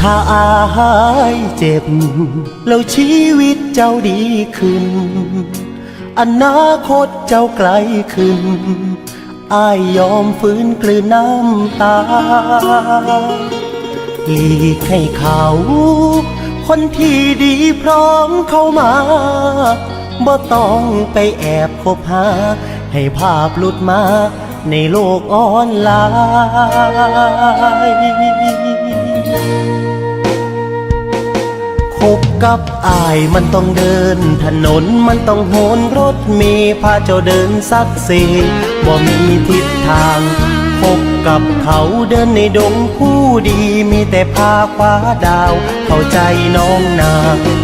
ถ้าอายเจ็บ แล้วชีวิตเจ้าดีขึ้น อนาคตเจ้าไกลขึ้น อายยอมฟื้นกลืนน้ำตา หลีกให้เขา คนที่ดีพร้อมเข้ามาบ่ต้องไปแอบคบหา ให้ภาพหลุดมา ในโลกออนไลน์คบกับอายมันต้องเดิน ถนนมันต้องโหนรถเมล์พาเจ้าเดินสักเซบ่มีทิศทางคบกับเขาเดินในดงผู้ดีมีแต่พาคว้าดาว เข้าใจน้องนา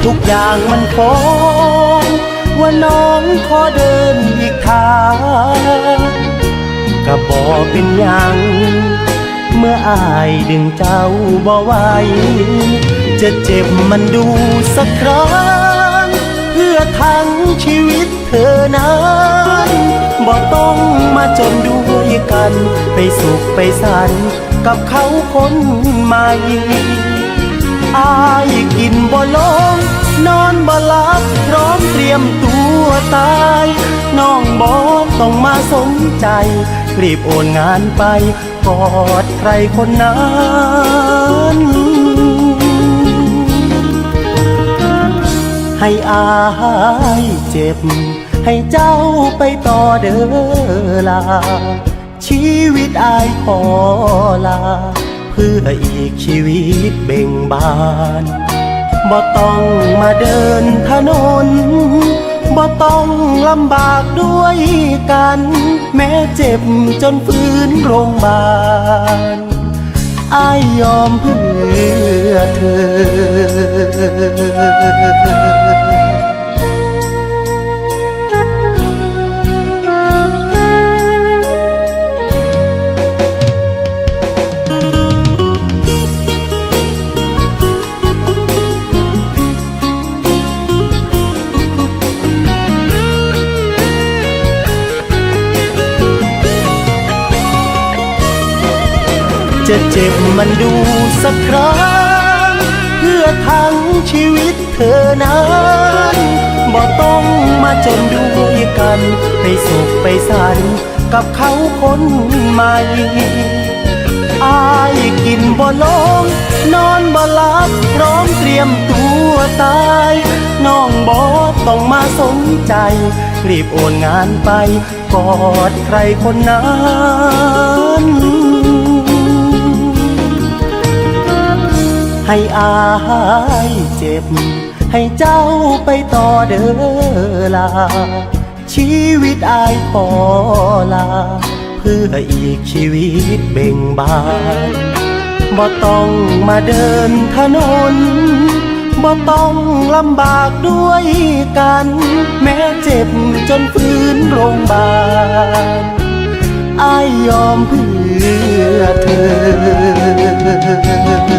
ทุกอย่างมันฟ้องว่าน้องขอเดินอีกทาง เป็นหยัง เมื่ออายดึงเจ้าบ่ไหวจะเจ็บมันดูสักครั้ง เพื่อทั้งชีวิตเธอนั้นบ่ต้องมาจนด้วยกัน ไปสุขไปสันกับเขาคนใหม่อายกินบ่ลงนอนบ่หลับพร้อมเตรียมตัวตาย น้องบอกต้องมาสนใจ รีบโอนงานไปกอดใครคนนั้นให้อายเจ็บ ให้เจ้าไปต่อเด้อลา ชีวิตอายขอลา เพื่ออีกชีวิตเบ่งบานบ่ต้องมาเดินถนน บ่ต้องลำบากด้วยกัน แม้เจ็บจนฟื้นโรงพยาบาลอายยอมเพื่อเธอ จะเจ็บมันดูสักครั้ง เพื่อทั้งชีวิตเธอนั้นบ่ต้องมาจนด้วยกันไปสุขไปสันกับเขาคนใหม่อายกินบ่ลงนอนบ่หลับพร้อมเตรียมตัวตายน้องบอต้องมาสนใจ รีบโอนงานไป กอดใครคนนั้น ให้อายเจ็บ ให้เจ้าไปต่อเด้อลา ชีวิตอายขอลา เพื่ออีกชีวิตเบ่งบานบ่ต้องมาเดินถนนบ่ต้องลำบากด้วยกัน แม้เจ็บจนฟื้นโรงพยาบาลอายยอมเพื่อเธอ